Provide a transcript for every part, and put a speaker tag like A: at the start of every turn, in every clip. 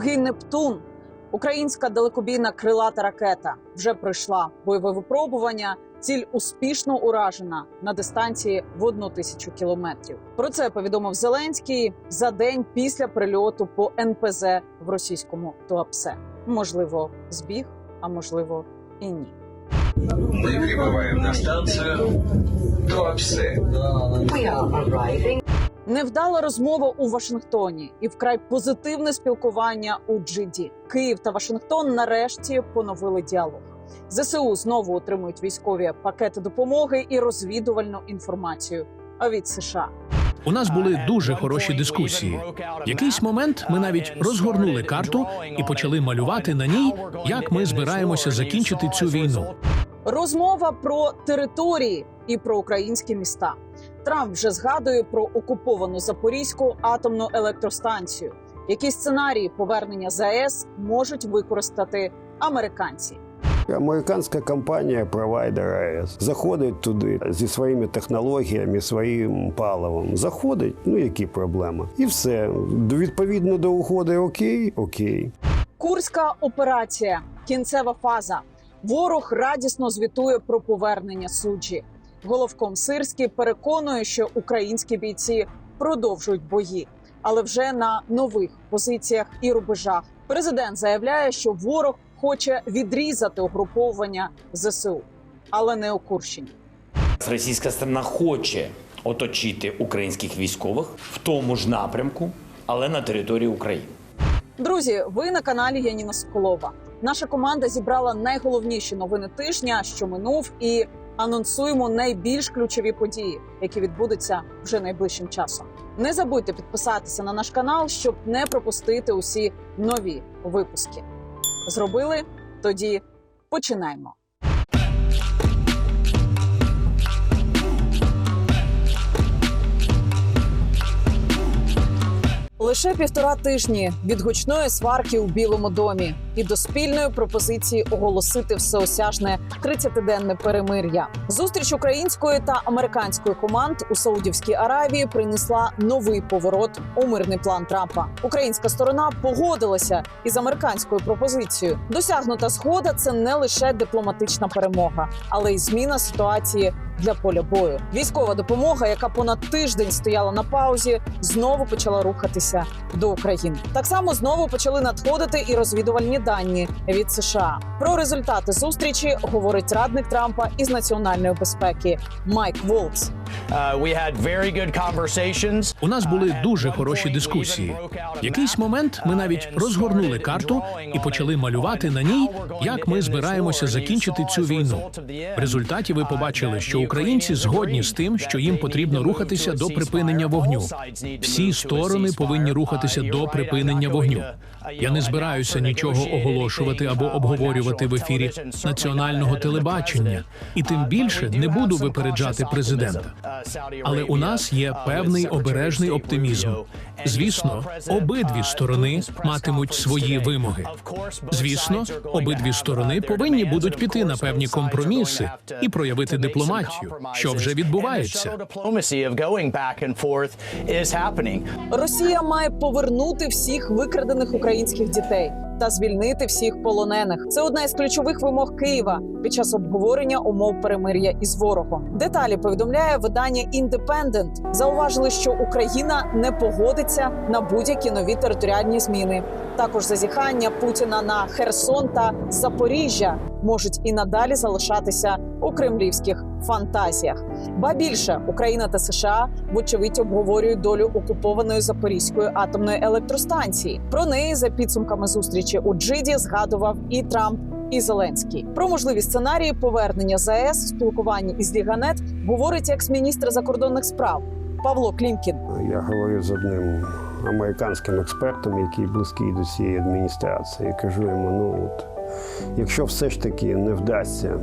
A: Довгий Нептун. Українська далекобійна крилата ракета вже пройшла бойове випробування. Ціль успішно уражена на дистанції в одну тисячу кілометрів. Про це повідомив Зеленський за день після прильоту по НПЗ в російському Туапсе. Можливо, збіг, а можливо, і ні.
B: Мы прибываем на станцию Туапсе.
C: We are arriving
A: Невдала розмова у Вашингтоні і вкрай позитивне спілкування у Джиді. Київ та Вашингтон нарешті поновили діалог. ЗСУ знову отримують військові пакети допомоги і розвідувальну інформацію А від США.
D: У нас були дуже хороші дискусії. Якийсь момент ми навіть розгорнули карту і почали малювати на ній, як ми збираємося закінчити цю війну.
A: Розмова про території і про українські міста. Трамп вже згадує про окуповану Запорізьку атомну електростанцію. Які сценарії повернення ЗАЕС можуть використати американці?
E: Американська компанія провайдер АЕС заходить туди зі своїми технологіями, своїм паливом. Заходить, ну які проблеми, і все відповідно до угоди. Окей, окей.
A: Курська операція, кінцева фаза. Ворог радісно звітує про повернення суджі. Головком Сирський переконує, що українські бійці продовжують бої, але вже на нових позиціях і рубежах. Президент заявляє, що ворог хоче відрізати угруповання ЗСУ, але не у Курщині.
F: Російська сторона хоче оточити українських військових в тому ж напрямку, але на території України.
A: Друзі, ви на каналі Яніна Соколова. Наша команда зібрала найголовніші новини тижня, що минув, і анонсуємо найбільш ключові події, які відбудуться вже найближчим часом. Не забудьте підписатися на наш канал, щоб не пропустити усі нові випуски. Зробили? Тоді починаємо. Лише півтора тижні від гучної сварки у Білому домі і до спільної пропозиції оголосити всеосяжне 30-денне перемир'я. Зустріч української та американської команд у Саудівській Аравії принесла новий поворот у мирний план Трампа. Українська сторона погодилася із американською пропозицією. Досягнута згода це не лише дипломатична перемога, але й зміна ситуації для поля бою. Військова допомога, яка понад тиждень стояла на паузі, знову почала рухатися до України. Так само знову почали надходити і розвідувальні дані від США. Про результати зустрічі говорить радник Трампа із національної безпеки Майк Волц.
G: Uh, we had very good conversations.
D: У нас були дуже хороші дискусії. В якийсь момент ми навіть розгорнули карту і почали малювати на ній, як ми збираємося закінчити цю війну. В результаті ви побачили, що українці згодні з тим, що їм потрібно рухатися до припинення вогню. Всі сторони повинні рухатися до припинення вогню. Я не збираюся нічого оголошувати або обговорювати в ефірі національного телебачення, і тим більше не буду випереджати президента. Але у нас є певний обережний оптимізм. Звісно, обидві сторони матимуть свої вимоги. Звісно, обидві сторони повинні будуть піти на певні компроміси і проявити дипломатію, що вже відбувається.
A: Росія має повернути всіх викрадених українських дітей та звільнити всіх полонених. Це одна із ключових вимог Києва під час обговорення умов перемир'я із ворогом. Деталі повідомляє видання Індепендент. Зауважили, що Україна не погодиться на будь-які нові територіальні зміни. Також зазіхання Путіна на Херсон та Запоріжжя можуть і надалі залишатися у кремлівських фантазіях. Ба більше Україна та США вочевидь обговорюють долю окупованої Запорізької атомної електростанції. Про неї за підсумками зустрічі у Джиді згадував і Трамп. І Зеленський про можливі сценарії повернення ЗАЕС в спілкуванні із Ліганет говорить екс-міністр закордонних справ Павло Клімкін.
E: Я говорю з одним американським експертом, який близький до цієї адміністрації. Кажу йому: ну от якщо все ж таки не вдасться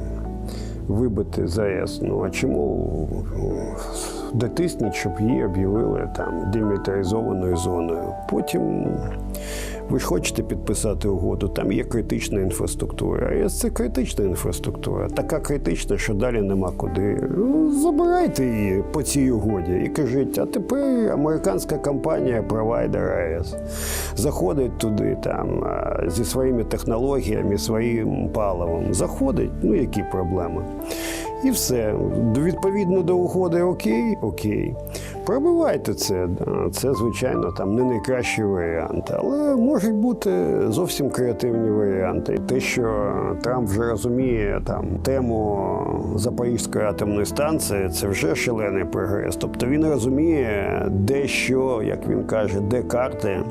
E: вибити ЗАЕС, ну а чому дотисніть, щоб її об'явили там демілітаризованою зоною? Потім Ви ж хочете підписати угоду, там є критична інфраструктура. АЕС це критична інфраструктура, така критична, що далі нема куди. Ну, забирайте її по цій угоді і кажіть, а тепер американська компанія, провайдер АЕС, заходить туди там зі своїми технологіями, своїм паливом. Заходить, ну які проблеми? І все. Відповідно до угоди окей, окей. Пробивайте це. Це, звичайно, там не найкращий варіант, але можуть бути зовсім креативні варіанти. Те, що Трамп вже розуміє там тему Запорізької атомної станції, це вже шалений прогрес. Тобто він розуміє, де що, як він каже, де карти.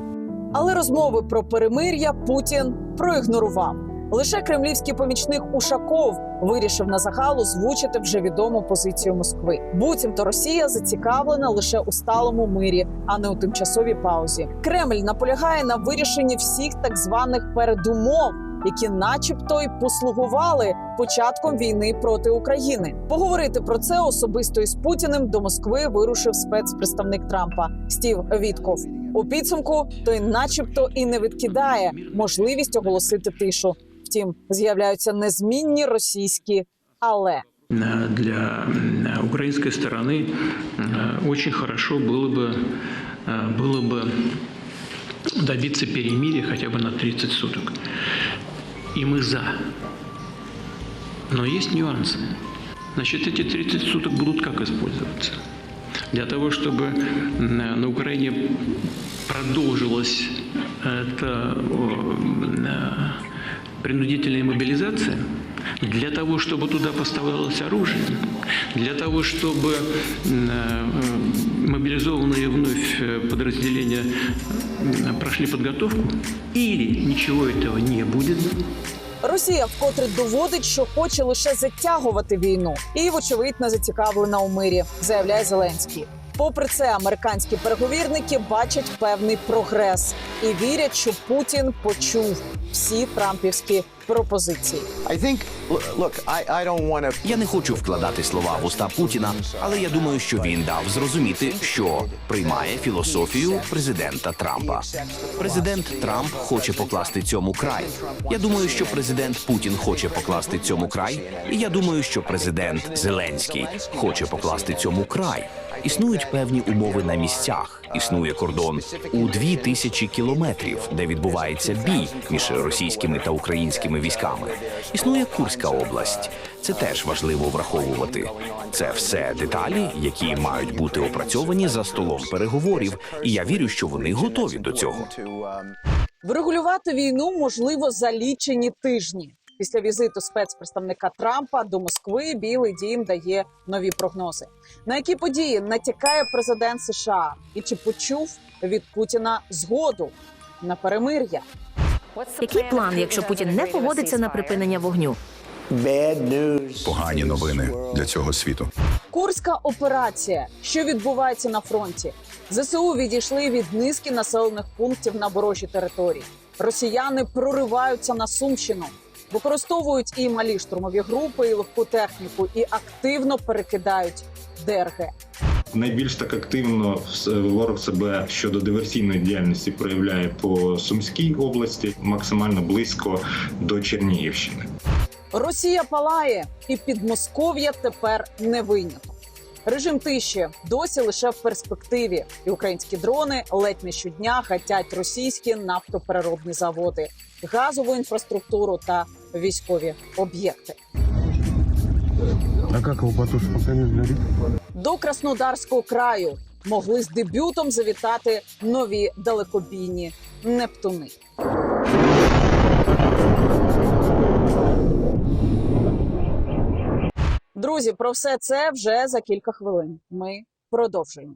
A: Але розмови про перемир'я Путін проігнорував. Лише кремлівський помічник Ушаков вирішив на загал озвучити вже відому позицію Москви. Буцімто Росія зацікавлена лише у сталому мирі, а не у тимчасовій паузі. Кремль наполягає на вирішенні всіх так званих передумов, які, начебто, й послугували початком війни проти України. Поговорити про це особисто із Путіним до Москви вирушив спецпредставник Трампа Стів Вітков. У підсумку той, начебто, і не відкидає можливість оголосити тишу. Втім, з'являються незмінні російські але.
H: Э, для э, украинской стороны э, очень хорошо было бы, э, было бы добиться перемирия хотя бы на 30 суток. И мы за. Но есть нюансы. Значит, эти 30 суток будут как использоваться? Для того, чтобы м, на Украине продолжилась эта о, м, э, принудительная мобилизация, для того, чтобы туда поставлялось оружие, для того, чтобы м, э, мобилизованные вновь э, подразделения м, прошли подготовку, или ничего этого не будет,
A: Росія вкотре доводить, що хоче лише затягувати війну, і, вочевидь, не зацікавлена у мирі, заявляє Зеленський. Попри це, американські переговірники бачать певний прогрес і вірять, що Путін почув всі трампівські пропозиції.
I: I think, look, I, I don't want to.
J: Я не хочу вкладати слова в уста Путіна, але я думаю, що він дав зрозуміти, що приймає філософію президента Трампа. Президент Трамп хоче покласти цьому край. Я думаю, що президент Путін хоче покласти цьому край, і я думаю, що президент Зеленський хоче покласти цьому край. Існують певні умови на місцях. Існує кордон у дві тисячі кілометрів, де відбувається бій між російськими та українськими військами. Існує Курська область. Це теж важливо враховувати. Це все деталі, які мають бути опрацьовані за столом переговорів, і я вірю, що вони готові до цього.
A: Врегулювати війну можливо за лічені тижні. Після візиту спецпредставника Трампа до Москви Білий Дім дає нові прогнози. На які події натякає президент США, і чи почув від Путіна згоду на перемир'я?
K: Який план, якщо Путін не погодиться на припинення вогню?
L: Погані новини для цього світу.
A: Курська операція, що відбувається на фронті. ЗСУ відійшли від низки населених пунктів на ворожій території. Росіяни прориваються на Сумщину, використовують і малі штурмові групи, і легку техніку, і активно перекидають ДРГ.
M: Найбільш так активно ворог себе щодо диверсійної діяльності проявляє по Сумській області, максимально близько до Чернігівщини.
A: Росія палає, і Підмосков'я тепер не виняток. Режим тиші досі лише в перспективі, і українські дрони ледь не щодня гатять російські нафтопереробні заводи, газову інфраструктуру та військові об'єкти.
L: А як його поки не згорить?
A: До Краснодарського краю могли з дебютом завітати нові далекобійні Нептуни. Друзі, про все це вже за кілька хвилин. Ми продовжуємо.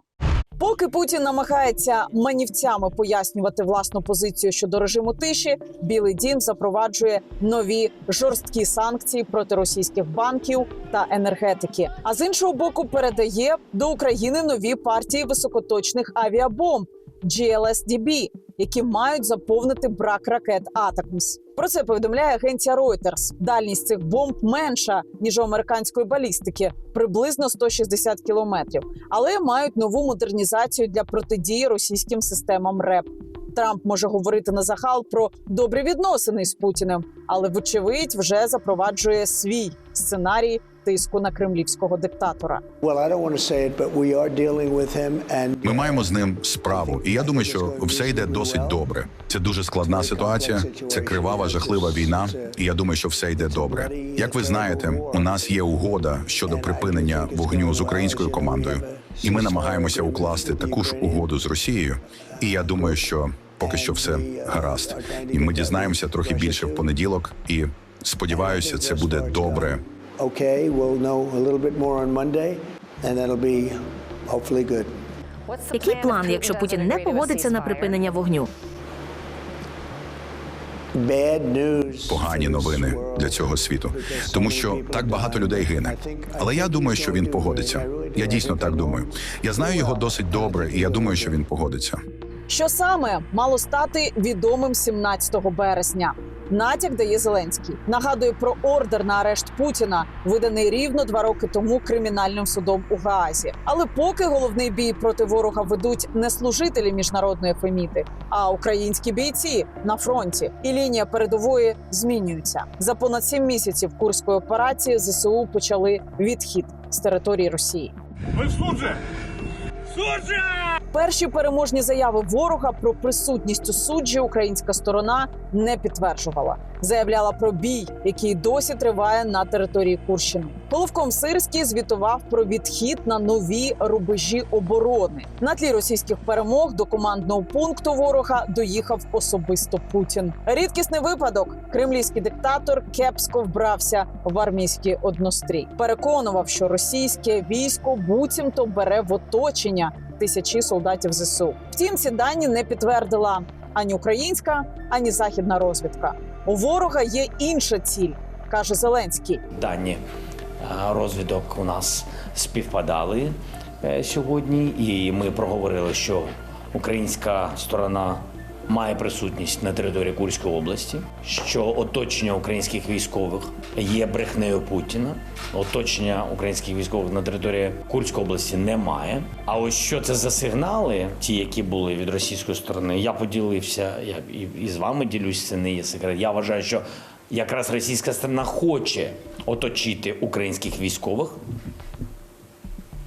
A: Поки Путін намагається манівцями пояснювати власну позицію щодо режиму тиші, Білий Дім запроваджує нові жорсткі санкції проти російських банків та енергетики. А з іншого боку, передає до України нові партії високоточних авіабомб GLSDB, які мають заповнити брак ракет Атакмс. Про це повідомляє агенція Reuters. Дальність цих бомб менша ніж у американської балістики, приблизно 160 кілометрів, але мають нову модернізацію для протидії російським системам РЕП. Трамп може говорити на загал про добрі відносини з Путіним, але вочевидь вже запроваджує свій сценарій тиску на кремлівського диктатора.
L: Ми маємо з ним справу, і я думаю, що все йде досить добре. Це дуже складна ситуація. Це кривава, жахлива війна. І я думаю, що все йде добре. Як ви знаєте, у нас є угода щодо припинення вогню з українською командою, і ми намагаємося укласти таку ж угоду з Росією. І я думаю, що поки що все гаразд. І ми дізнаємося трохи більше в понеділок. І сподіваюся, це буде добре.
N: Okay, we'll know a little bit more on Monday, and that'll be hopefully good.
K: Який план, якщо Путін не погодиться на припинення вогню?
N: Bad
L: погані новини для цього світу, тому що так багато людей гине. Але я думаю, що він погодиться. Я дійсно так думаю. Я знаю його досить добре, і я думаю, що він погодиться.
A: Що саме мало стати відомим 17 березня? Натяк дає Зеленський. Нагадує про ордер на арешт Путіна, виданий рівно два роки тому кримінальним судом у Гаазі. Але поки головний бій проти ворога ведуть не служителі міжнародної феміти, а українські бійці на фронті. І лінія передової змінюється. За понад сім місяців курської операції ЗСУ почали відхід з території Росії. Перші переможні заяви ворога про присутність у суджі українська сторона не підтверджувала. Заявляла про бій, який досі триває на території Курщини. Головком Сирський звітував про відхід на нові рубежі оборони. На тлі російських перемог до командного пункту ворога доїхав особисто Путін. Рідкісний випадок. Кремлівський диктатор кепсько вбрався в армійський однострій. Переконував, що російське військо буцімто бере в оточення тисячі солдатів ЗСУ. Втім, ці дані не підтвердила ані українська, ані західна розвідка. У ворога є інша ціль, каже Зеленський.
F: Дані е, розвідок у нас співпадали е, сьогодні, і ми проговорили, що українська сторона має присутність на території Курської області, що оточення українських військових є брехнею Путіна. Оточення українських військових на території Курської області немає. А ось що це за сигнали, ті, які були від російської сторони, я поділився. Я і, з вами ділюсь. Це не є секрет. Я вважаю, що якраз російська сторона хоче оточити українських військових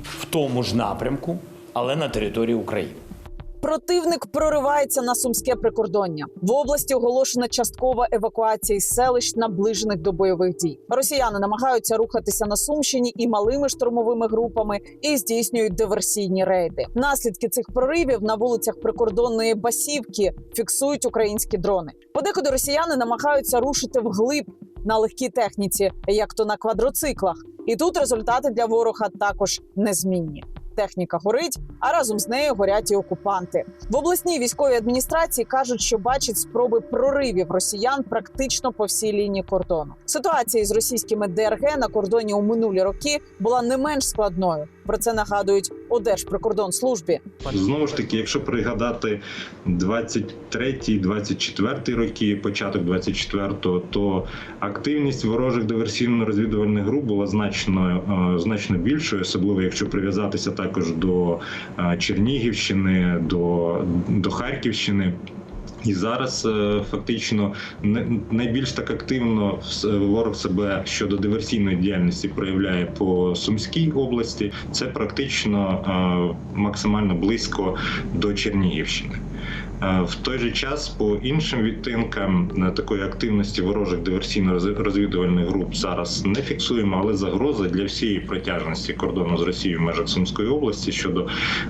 F: в тому ж напрямку, але на території України.
A: Противник проривається на сумське прикордоння. В області оголошена часткова евакуація із селищ, наближених до бойових дій. Росіяни намагаються рухатися на Сумщині і малими штурмовими групами і здійснюють диверсійні рейди. Наслідки цих проривів на вулицях прикордонної Басівки фіксують українські дрони. Подекуди росіяни намагаються рушити вглиб на легкій техніці, як то на квадроциклах. І тут результати для ворога також незмінні. Техніка горить, а разом з нею горять і окупанти. В обласній військовій адміністрації кажуть, що бачать спроби проривів росіян практично по всій лінії кордону. Ситуація із російськими ДРГ на кордоні у минулі роки була не менш складною. Про це нагадують у Держприкордонслужбі.
M: Знову ж таки, якщо пригадати 23-24 роки, початок 24-го, то активність ворожих диверсійно-розвідувальних груп була значно е, значно більшою, особливо якщо прив'язатися також до е, Чернігівщини, до, до Харківщини. І зараз е, фактично найбільш так активно с- ворог себе щодо диверсійної діяльності проявляє по Сумській області. Це практично е, максимально близько до Чернігівщини. Е, В той же час по іншим відтинкам е, такої активності ворожих диверсійно-розвідувальних груп зараз не фіксуємо, але загроза для всієї протяжності кордону з Росією в межах Сумської області щодо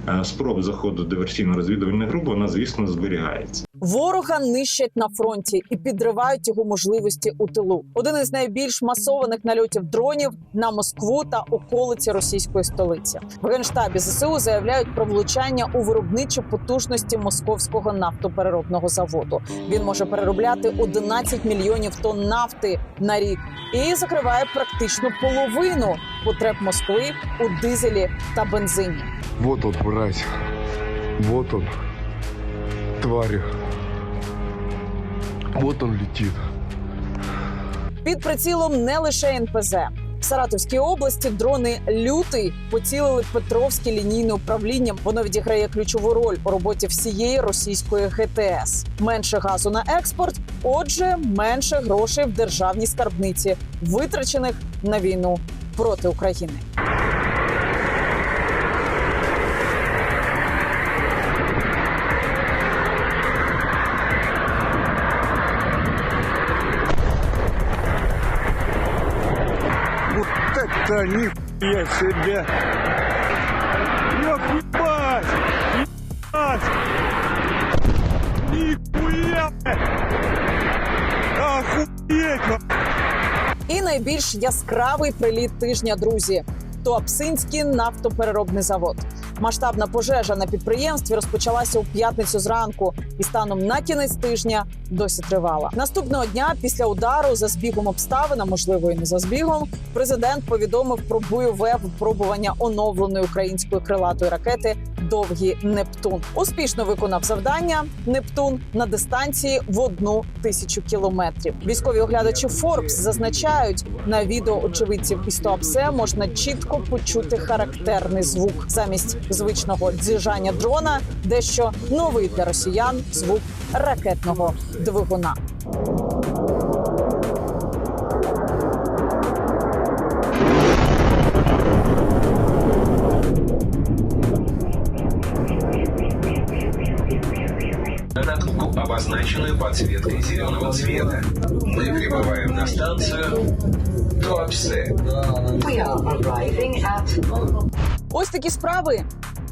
M: е, спроб заходу диверсійно-розвідувальних груп, вона звісно зберігається.
A: Ворога нищать на фронті і підривають його можливості у тилу. Один із найбільш масованих нальотів дронів на Москву та околиці російської столиці. В генштабі ЗСУ заявляють про влучання у виробничі потужності московського нафтопереробного заводу. Він може переробляти 11 мільйонів тонн нафти на рік і закриває практично половину потреб Москви у дизелі та бензині.
O: Вот он, мразь. Вот он. Тварь. Вот он летит.
A: Під прицілом не лише НПЗ. В Саратовській області дрони лютий поцілили Петровське лінійне управління. Воно відіграє ключову роль у роботі всієї російської ГТС. Менше газу на експорт, отже, менше грошей в державній скарбниці, витрачених на війну проти України.
O: Это нихуя себе! Ебать! Ебать! Нихуя! Охуеть!
A: І найбільш яскравий приліт тижня, друзі. Туапсинський нафтопереробний завод. Масштабна пожежа на підприємстві розпочалася у п'ятницю зранку і станом на кінець тижня досі тривала. Наступного дня після удару за збігом обставин, а можливо і не за збігом, президент повідомив про бойове випробування оновленої української крилатої ракети Довгий Нептун. Успішно виконав завдання Нептун на дистанції в одну тисячу кілометрів. Військові оглядачі Forbes зазначають на відео очевидців із Туапсе можна чітко почути характерний звук замість звичного дзижання дрона, дещо новий для росіян звук ракетного двигуна.
B: На трубку, обозначенную подсветкой зеленого цвета. Мы прибываем на станцию Туапсе.
C: We are arriving at
A: Ось такі справи.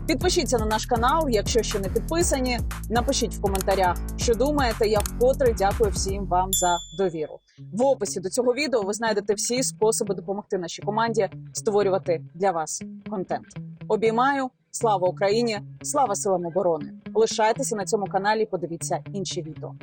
A: Підпишіться на наш канал, якщо ще не підписані. Напишіть в коментарях, що думаєте. Я вкотре дякую всім вам за довіру. В описі до цього відео ви знайдете всі способи допомогти нашій команді створювати для вас контент. Обіймаю, слава Україні, слава силам оборони! Лишайтеся на цьому каналі. Подивіться інші відео.